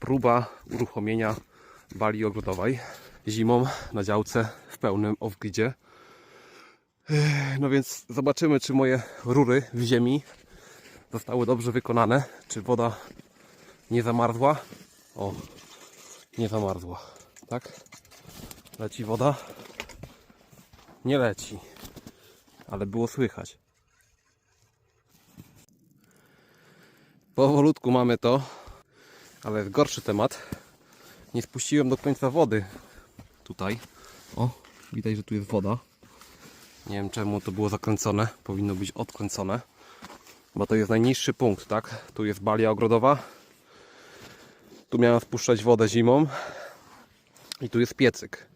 próba uruchomienia bali ogrodowej zimą na działce w pełnym off-gridzie. No więc zobaczymy, czy moje rury w ziemi zostały dobrze wykonane, czy woda nie zamarzła. O, nie zamarzła, tak? Leci woda? Nie leci, ale było słychać. Powolutku mamy to, ale jest gorszy temat. Nie spuściłem do końca wody tutaj. O, widać, że tu jest woda. Nie wiem czemu to było zakręcone. Powinno być odkręcone. Bo to jest najniższy punkt, tak? Tu jest balia ogrodowa. Tu miałem spuszczać wodę zimą. I tu jest piecyk.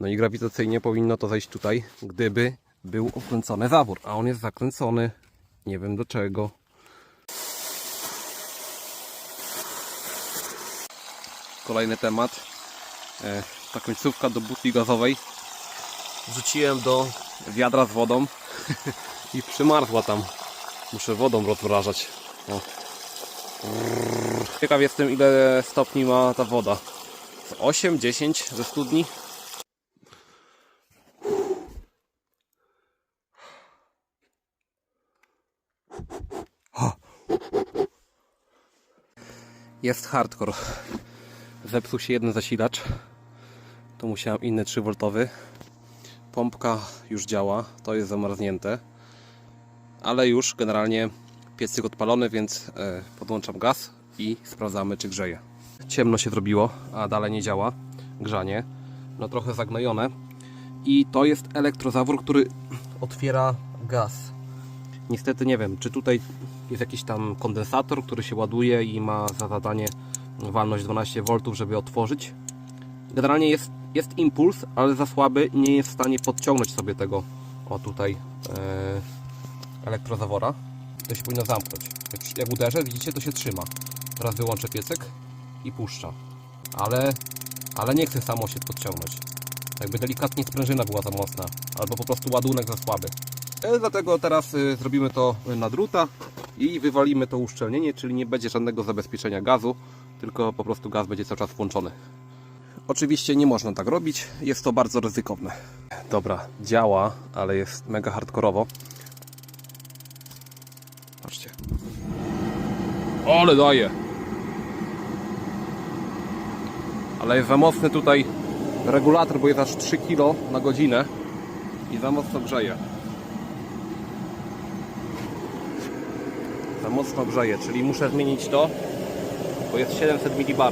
No i grawitacyjnie powinno to zejść tutaj, gdyby był okręcony zawór. A on jest zakręcony. Nie wiem do czego. Kolejny temat. E, ta końcówka do butli gazowej. Wrzuciłem do wiadra z wodą i przymarzła tam. Muszę wodą rozmrażać. O. Ciekaw jestem ile stopni ma ta woda. Z 8, 10 ze studni. Jest hardcore. Zepsuł się jeden zasilacz. To musiałem inny 3V. Pompka już działa, to jest zamarznięte. Ale już generalnie piecyk odpalony, więc e, podłączam gaz i sprawdzamy czy grzeje. Ciemno się zrobiło, a dalej nie działa grzanie. No trochę zagnojone. I to jest elektrozawór, który otwiera gaz. Niestety nie wiem, czy tutaj jest jakiś tam kondensator, który się ładuje i ma za zadanie walność 12 V, żeby otworzyć. Generalnie jest, jest impuls, ale za słaby nie jest w stanie podciągnąć sobie tego o tutaj e, elektrozawora. To się powinno zamknąć. Jak, jak uderzę, widzicie, to się trzyma. Teraz wyłączę piecyk i puszcza. Ale, ale nie chce samo się podciągnąć. Jakby delikatnie sprężyna była za mocna, albo po prostu ładunek za słaby. E, Dlatego teraz y, zrobimy to na druta i wywalimy to uszczelnienie, czyli nie będzie żadnego zabezpieczenia gazu, tylko po prostu gaz będzie cały czas włączony. Oczywiście nie można tak robić, jest to bardzo ryzykowne. Dobra, działa, ale jest mega hardkorowo. Patrzcie. Ale daje! Ale jest za mocny tutaj regulator, bo jest aż 3 kg na godzinę i za mocno grzeje. Za mocno grzeje, czyli muszę zmienić to, jest 700 mB.